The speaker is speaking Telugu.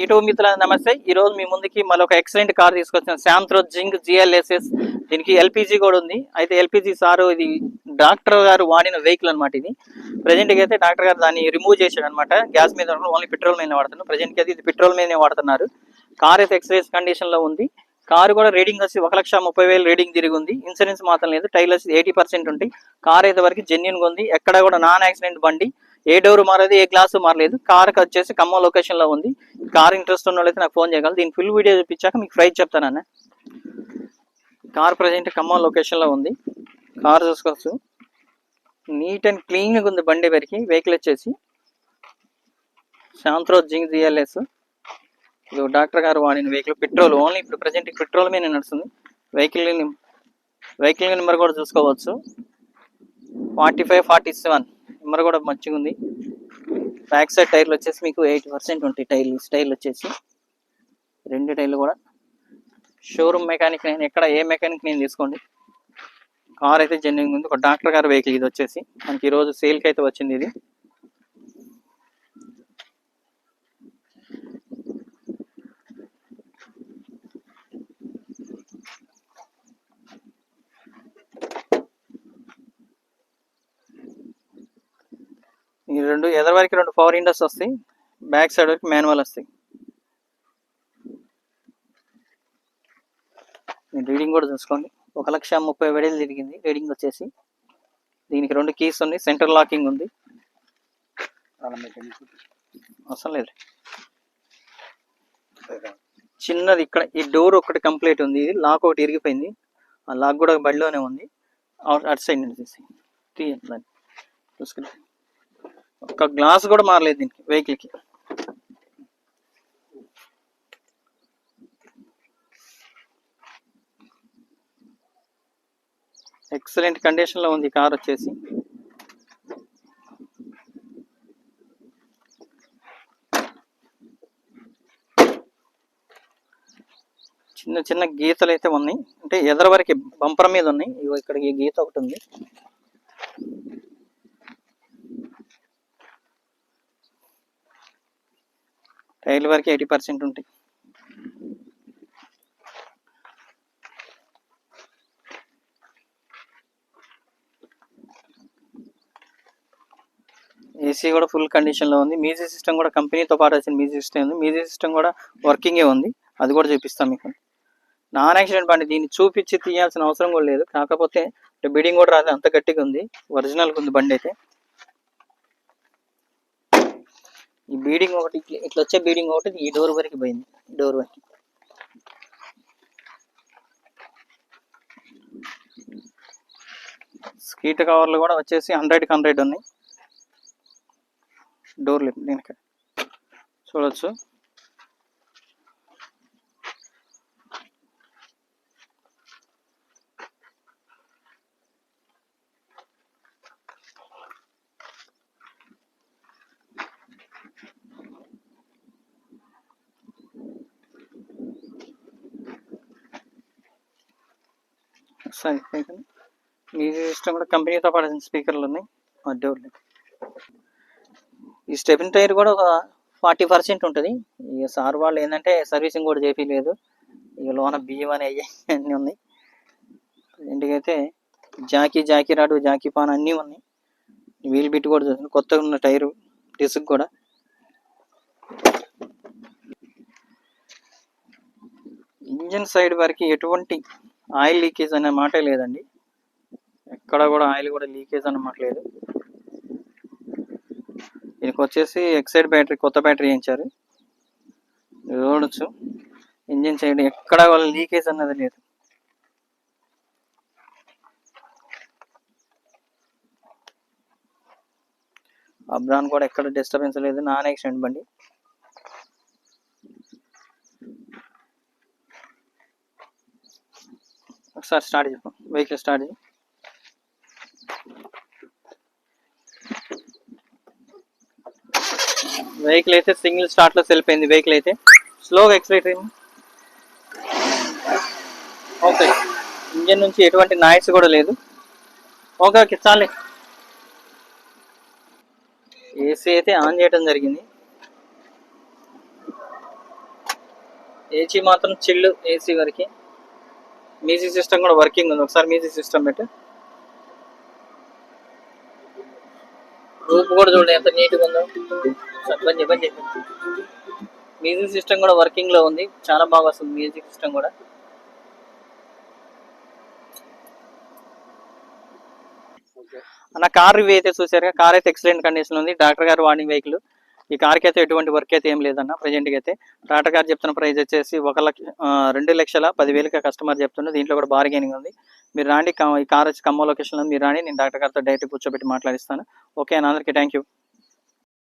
యూట్యూబ్ మిత్రులందరూ నమస్తే. ఈ రోజు మీ ముందుకి మరొక ఎక్సలెంట్ కార్ తీసుకొచ్చిన శాంత్రో జింగ్ జిఎల్ఎస్ఎస్. దీనికి ఎల్పిజి కూడా ఉంది. అయితే ఎల్పిజి సారు ఇది డాక్టర్ గారు వాడిన వెహికల్ అనమాట ఇది. ప్రజెంట్కి అయితే డాక్టర్ గారు దాన్ని రిమూవ్ చేశాడు అనమాట గ్యాస్ మీద ఓన్లీ పెట్రోల్ మీద వాడుతున్నారు. ప్రజెంట్కి అయితే ఇది పెట్రోల్ మీదనే వాడుతున్నారు. కార్ అయితే ఎక్స్రేస్ కండిషన్లో ఉంది. కారు కూడా రీడింగ్ వచ్చి ఒక లక్ష ముప్పై వేలు రీడింగ్ తిరిగి ఉంది. ఇన్సూరెన్స్ మాత్రం లేదు. టైలర్స్ ఎయిటీ పర్సెంట్ ఉంటాయి. కార్ అయితే వరకు జెన్యున్గా ఉంది. ఎక్కడ కూడా నాన్ యాక్సిడెంట్ బండి ఏ డోర్ మారలేదు ఏ గ్లాస్ మారలేదు. కార్ వచ్చేసి ఖమ్మం లొకేషన్లో ఉంది. కార్ ఇంట్రెస్ట్ ఉన్న వాళ్ళైతే నాకు ఫోన్ చేయగలరు. దీని ఫుల్ వీడియో చూపించాక మీకు ప్రైస్ చెప్తానన్న కార్ ప్రజెంట్ ఖమ్మం లొకేషన్లో ఉంది. కార్ చూసుకోవచ్చు. నీట్ అండ్ క్లీన్గా ఉంది బండి వరకు వెహికల్ వచ్చేసి. శాంత్రో జింగ్ జిఎల్ఎస్. ఇది డాక్టర్ గారు వాడిన వెహికల్ పెట్రోల్ ఓన్లీ ఇప్పుడు ప్రజెంట్ పెట్రోల్ మీద నడుస్తుంది. వెహికల్ వెహికల్ నెంబర్ కూడా చూసుకోవచ్చు. Forty five forty seven number కూడా మంచిగా ఉంది. బ్యాక్ సైడ్ టైర్లు వచ్చేసి మీకు ఎయిటీ పర్సెంట్ ఉంటాయి టైర్లు టైర్లు వచ్చేసి. రెండు టైర్లు కూడా. షోరూమ్ మెకానిక్ నేను ఎక్కడ ఏ మెకానిక్ నేను తీసుకోండి. కార్ అయితే జెన్యున్ ఉంది. ఒక డాక్టర్ గారి వెహికల్ ఇది వచ్చేసి. మనకి ఈరోజు సేల్కి అయితే వచ్చింది ఇది. ఈ రెండు ఎదర వరకు రెండు పవర్ ఇండస్ వస్తాయి. బ్యాక్ సైడ్ వరకు మాన్యువల్ వస్తాయి. నేను రీడింగ్ కూడా చూసుకోండి. ఒక లక్ష ముప్పై వేలు తిరిగింది. రీడింగ్ వచ్చేసి. దీనికి రెండు కీస్ ఉంది సెంటర్ లాకింగ్ ఉంది. అవసరం లేదు. చిన్నది ఇక్కడ. ఈ డోర్ ఒకటి కంప్లీట్ ఉంది. ఇది లాక్ ఒకటి ఇరిగిపోయింది. ఆ లాక్ కూడా బడిలోనే ఉంది. అటు సైడ్ నుంచి తీసి తీయండి దాన్ని చూసుకుని ఒక గ్లాస్ కూడా మారలేదు దీనికి వెహికల్కి. ఎక్సలెంట్ కండిషన్లో ఉంది కార్ వచ్చేసి. చిన్న చిన్న గీతలు అయితే ఉన్నాయి. అంటే ఎదర వరకు బంపర్ మీద ఉన్నాయి. ఇక్కడ ఈ గీత ఒకటి ఉంది. టైర్ల వరకు ఎయిటీ పర్సెంట్ ఉంటాయి. ఏసీ కూడా ఫుల్ కండిషన్లో ఉంది. మ్యూజిక్ సిస్టమ్ కూడా కంపెనీతో పాటు వచ్చిన మ్యూజిక్ సిస్టమ్ ఉంది. మ్యూజిక్ సిస్టమ్ కూడా వర్కింగే ఉంది. అది కూడా చూపిస్తాం మీకు. నాన్ యాక్సిడెంట్ బండి దీన్ని చూపించి తీయాల్సిన అవసరం కూడా లేదు. కాకపోతే బిడింగ్ కూడా రాదు. అంత గట్టిగా ఉంది. ఒరిజినల్ ఉంది బండి అయితే. ఈ బీడింగ్ ఒకటి ఇట్లా- ఇట్లా వచ్చే బీడింగ్ ఒకటి ఈ డోర్ వరకు పోయింది. డోర్ వరకు. స్కీట్ కవర్లు కూడా వచ్చేసి హండ్రెడ్కి హండ్రెడ్ ఉన్నాయి. డోర్లు దీనికి చూడొచ్చు. సరే మీ సిస్టమ్ కూడా కంపెనీతో పాటు స్పీకర్లు ఉన్నాయి. డోర్లు ఈ స్టెఫిన్ టైర్ కూడా ఒక ఫార్టీ పర్సెంట్ ఉంటుంది. ఇక సార్ వాళ్ళు ఏంటంటే సర్వీసింగ్ కూడా చేపించలేదు ఇక లోన బియ్యం అని అయ్యి అన్నీ ఉన్నాయి. ఇంటికైతే jack jack rod jack pan అన్నీ ఉన్నాయి. వీల్ బిట్ కూడా చూసాను కొత్తగా ఉన్న టైరు డిస్క్ కూడా. ఇంజన్ సైడ్ వరకు ఎటువంటి ఆయిల్ లీకేజ్ అనే మాట లేదండి. ఎక్కడ కూడా ఆయిల్ కూడా లీకేజ్ అన్నమాట లేదు. దీనికి వచ్చేసి ఎక్సైడ్ బ్యాటరీ కొత్త బ్యాటరీ వేయించారు. చూడొచ్చు. ఇంజిన్ సైడ్ ఎక్కడ వాళ్ళ లీకేజ్ అన్నది లేదు. అబ్రాన్ కూడా ఎక్కడ డిస్టర్బెన్స్ లేదు. నాన్ యాక్సిడెంట్ బండి. ఒకసారి స్టార్ట్ చెప్పు వెహికల్ స్టార్ట్ చెప్పు వెహికల్ అయితే సింగిల్ స్టార్ట్లో వెళ్ళిపోయింది వెహికల్ అయితే స్లోగా ఎక్సలేటర్ ఓకే. ఇంజన్ నుంచి ఎటువంటి నాయిస్ కూడా లేదు. ఓకే ఓకే చాలే. ఏసీ అయితే ఆన్ చేయడం జరిగింది. ఏసీ మాత్రం చిల్లు ఏసీ వరకు. మ్యూజిక్ సిస్టమ్ కూడా వర్కింగ్ ఉంది. ఒకసారి మ్యూజిక్ సిస్టమ్ పెట్టి. రూప్ కూడా చూడండి ఎంత నీట్గా ఉందో. బంద్ చేయి, బంద్ చేయి. మ్యూజిక్ సిస్టమ్ కూడా వర్కింగ్లో ఉంది. చాలా బాగా వస్తుంది మ్యూజిక్ సిస్టమ్ కూడా. అన్న కార్ రివ్యూ అయితే చూసారుగా కార్ అయితే ఎక్సలెంట్ కండిషన్ ఉంది. డాక్టర్ గారు వాడిన వెహికల్. ఈ కార్కి అయితే ఎటువంటి వర్క్ అయితే ఏం లేదన్న ప్రజెంట్గా అయితే టాటా గారు చెప్తున్న ప్రైస్ వచ్చేసి ఒక లక్ష రెండు లక్షల పదివేలకి కస్టమర్ చెప్తున్నారు. దీంట్లో కూడా బార్గెనింగ్ ఉంది. మీరు రాండి ఈ కార్ వచ్చి ఖమ్మం లొకేషన్లో మీరు రాండి నేను డాక్టర్ గారితో డైరెక్ట్ కూర్చోబెట్టి మాట్లాడిస్తాను. ఓకే అన్న అందరికీ థ్యాంక్ యూ